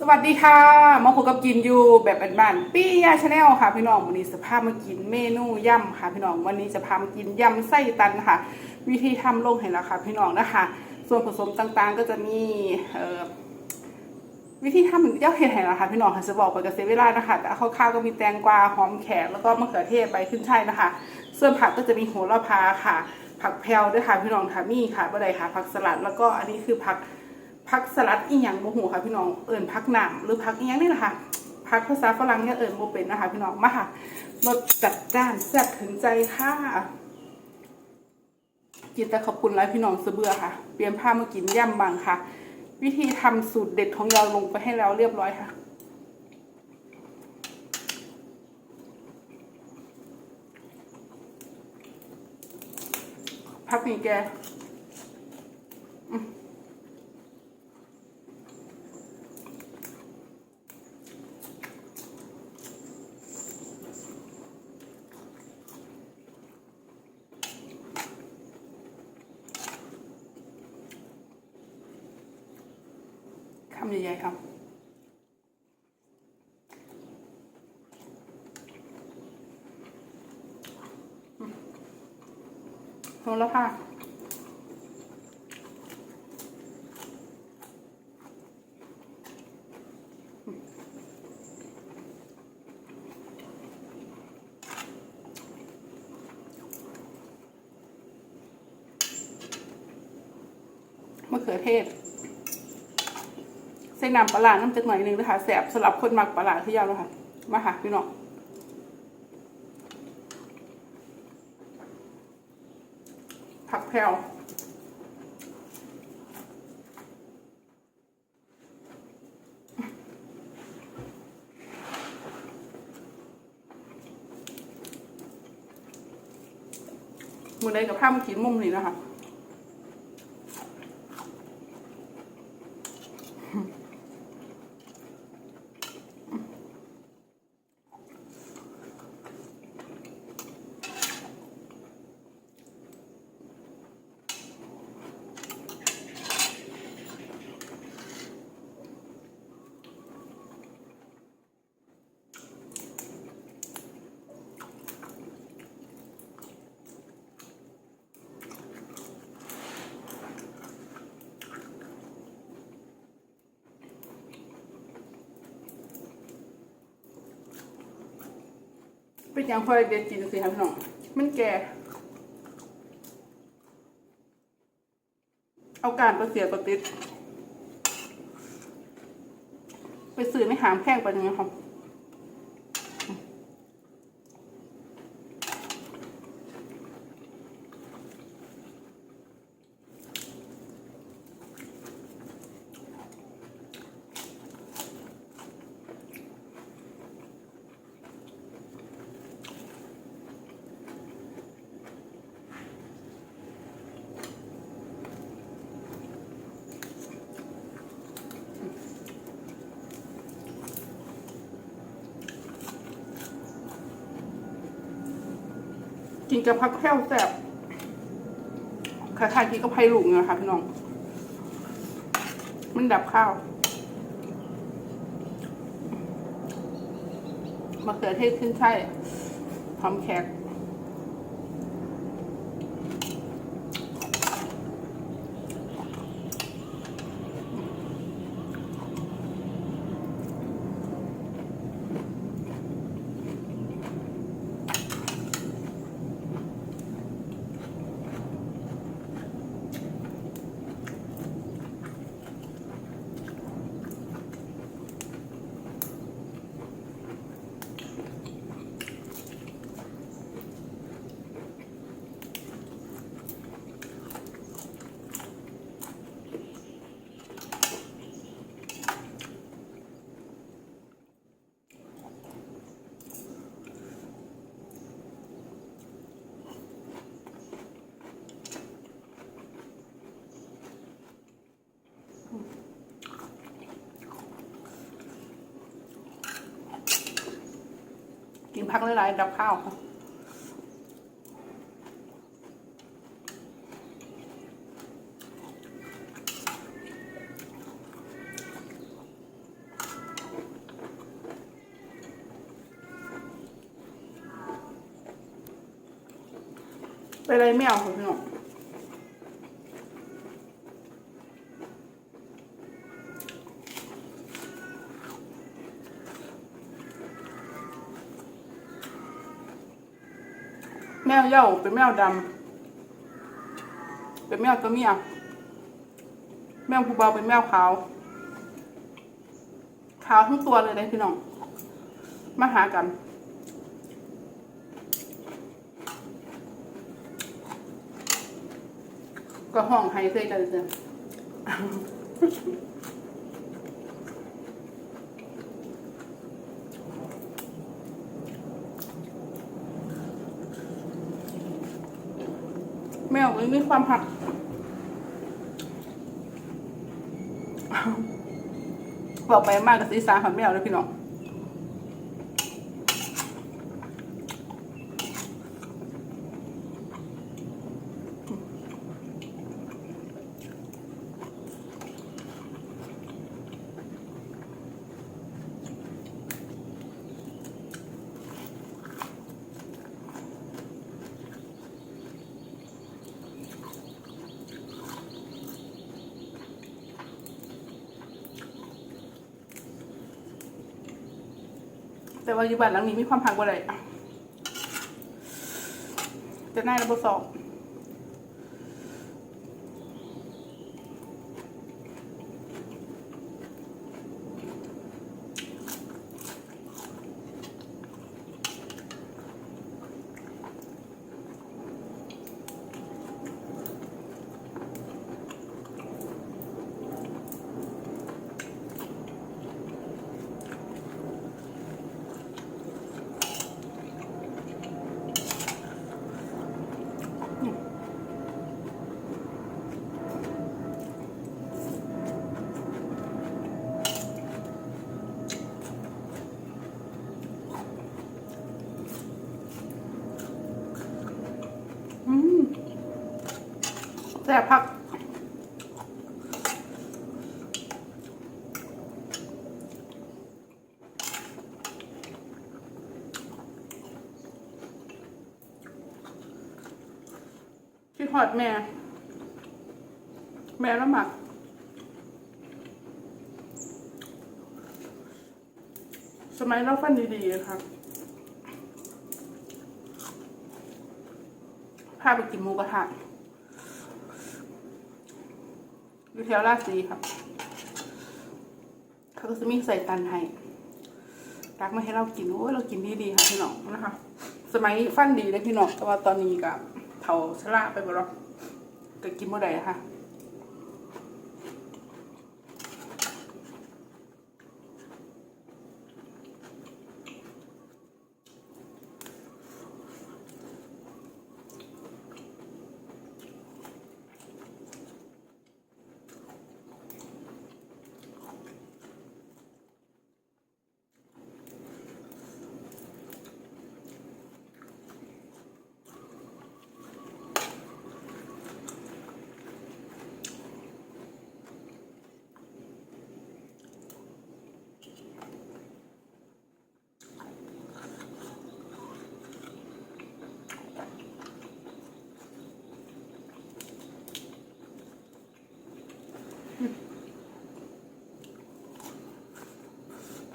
สวัสดีค่ะมาพบกับกินอยู่แบบบ้านๆปี้ยาชาแนลค่ะพี่น้องวันนี้จะพามากินเมนูยำค่ะพี่น้องวันนี้จะพามากินยำไส้ตันค่ะ วิธีทำลงเห็นแล้วค่ะพี่น้องนะคะ ส่วนผสมต่างๆก็จะมีวิธีทำเจ้าเห็ดเห็นแล้วค่ะพี่น้องค่ะจะบอกไปกับเซเวลานะคะแต่คร่าวๆก็มีแตงกวาหอมแขกแล้วก็มะเขือเทศใบขึ้นช่ายนะคะ ส่วนผักก็จะมีโหระพาค่ะ ผักแพรวด้วยค่ะพี่น้องค่ะมีค่ะบ่ไดค่ะ ผักสลัดแล้วก็อันนี้คือผัก พักสลัดอีหยังโมโหค่ะพี่น้องเอิ่นพักหนามหรือพักอีหยังนี่แหละค่ะพักภาษาฝรั่งเนี่ยเอิ่นโมเป็นนะคะ พี่น้องมาค่ะรสจัดจ้านแซ่บถึงใจค่ะกินแต่ขอบคุณแล้วพี่น้องเสเบื่อค่ะ เปลี่ยนผ้ามากินย่ำบังค่ะ วิธีทำสูตรเด็ดของเราลงไปให้แล้วเรียบร้อยค่ะพักนี่แก คำใหญ่ๆครับ โหแล้วค่ะ มะเขือเทศใส่น้ำปลาร้าน้ำจักหน่อยหนึงนะคะแสบสำหรับคนมักปลาร้าที่ยาวแล้วค่ะ มาค่ะ พี่น้องผัก แพลวมือใดกับข้าวมากินมุมนี้นะคะ เป็นอย่างคอเด็ดกินสิครับพี่น้องมันแก่เอาการประเสียประติดไปซื้อในหามแข้งไปยังไงครับ กินกับผักแก้วแซ่บคล้ายๆกินกับไผ่หลุงนะคะพี่น้อง มันดับข้าวมะเขือเทศขึ้นใช่หอมแขก พักหลายๆดับข้าวไปเลยไม่เอา แมวเย้าเป็นแมวดำเป็นแมวตัวเมียแมวผู้เบาเป็นแมวขาว ขาวทั้งตัวเลยได้พี่น้อง มาหากันก็ห้องไฮเซ่กันจ้ะแมวมันมีความผักบอกไปมากกับซีซาผัดไมวเลยพี่น้อง ว่าอยู่บ้านหลังนี้มีความพังกว่าไรจะได้ระบบสอง บพักที่หอดแม่ แม่ละหมักสมัยเราฟันดีๆครับพาไปกินหมูกระทะ อยู่แถวราชสีครับ เขาก็จะมีใส่ตันให้รักมาให้เรากินโอ้ยเรากินดีๆค่ะพี่น้องนะคะ สมัยฟันดีเลยพี่น้องแต่ว่าตอนนี้กับเถาชะละไปหมดแล้วก็กินเมื่อใดค่ะ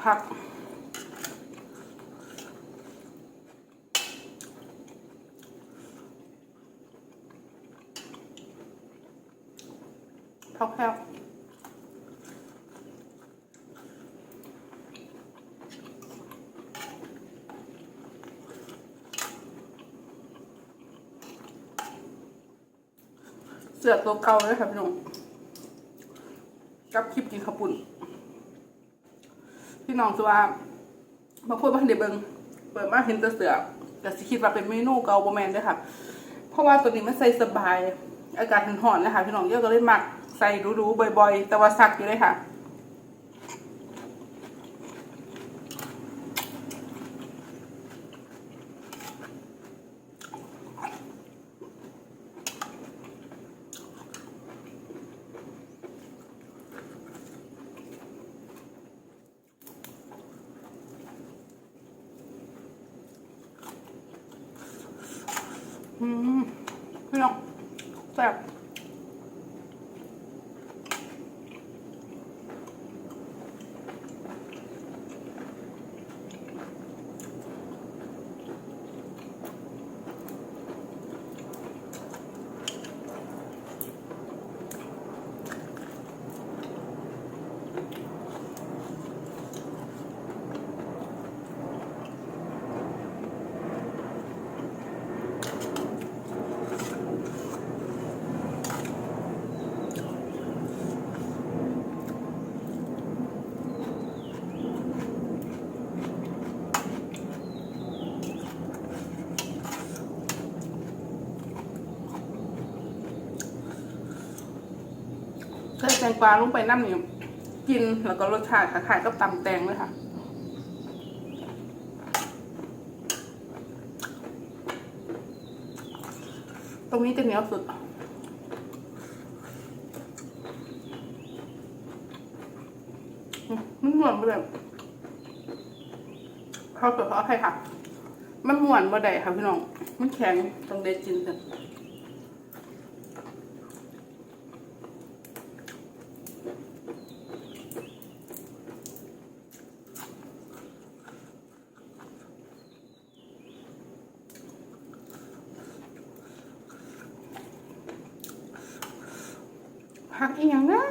ผัก ผักแพรวเสือตัวเก่าเลยค่ะพี่น้องกับคลิปกินขปุ่น พี่น้องตัวบางคนบางเดี๋ยวเบิงเปิดมาเห็นแต่เสือแต่สิคิดว่าเป็นเมนูเกาโบแมนด้วยค่ะ เพราะว่าตัวนี้มันใส่สบาย อากาศหอนๆนะคะพี่น้องเยอะก็เลยหมักใส่รู้ๆบ่อย ๆ แต่ว่าซักอยู่เลยค่ะ อืมเปรี้ยแซ่บาลงไปน้ำเนี่ยกินแล้วก็รสชาติคล้ายๆกับตำแตงเลยค่ะตรงนี้จะเหนียวสุด มันหวนไปแบบเขาเกิดเพราะอะไรค่ะ มันหวนบ่ได้ค่ะพี่น้อง มันแข็งต้องเด็ดจินกัน พักอีกอย่างนะ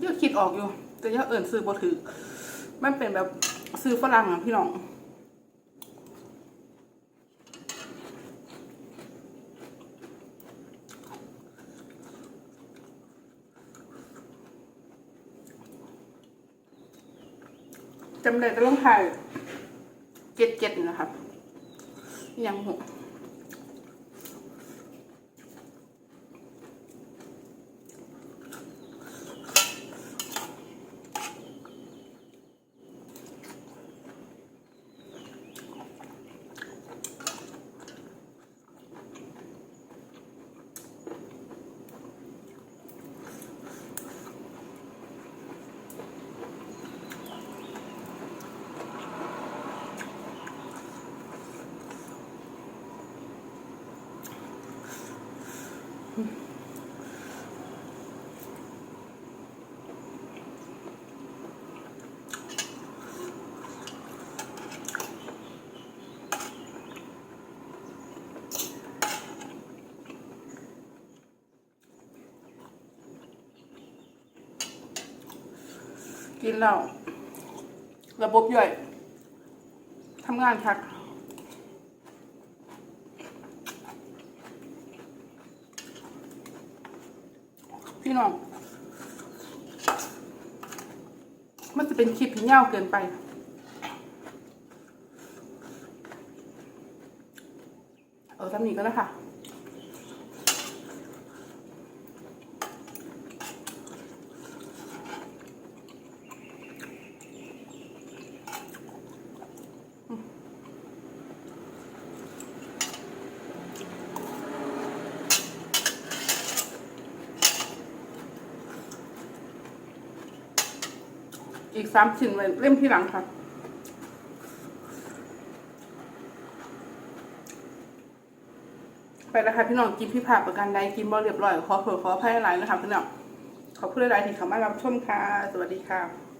เยอะคิดออกอยู่ แต่เยอะเอิ่นซื้อบ่ถือมันเป็นแบบซื้อฝรั่งอะพี่น้องจำเลยจะต้องถ่ายเจ็ดเจ็ดนะครับ ยังหก กินแล้วระบบย่อยทำงานคักพี่น้อง มันจะเป็นคลิปที่ยาวเกินไป เออทำนี้ก็ได้ค่ะ อีกสามชิ้นไว้เล่มที่หลังค่ะไปแล้วค่ะพี่น้องกินพี่ผักประกันใดกินบ่เรียบร้อยขอเผื่อขออภัยหลายนะคะพี่น้องขอบคุณหลายที่เข้ามารับชมค่ะ สวัสดีค่ะ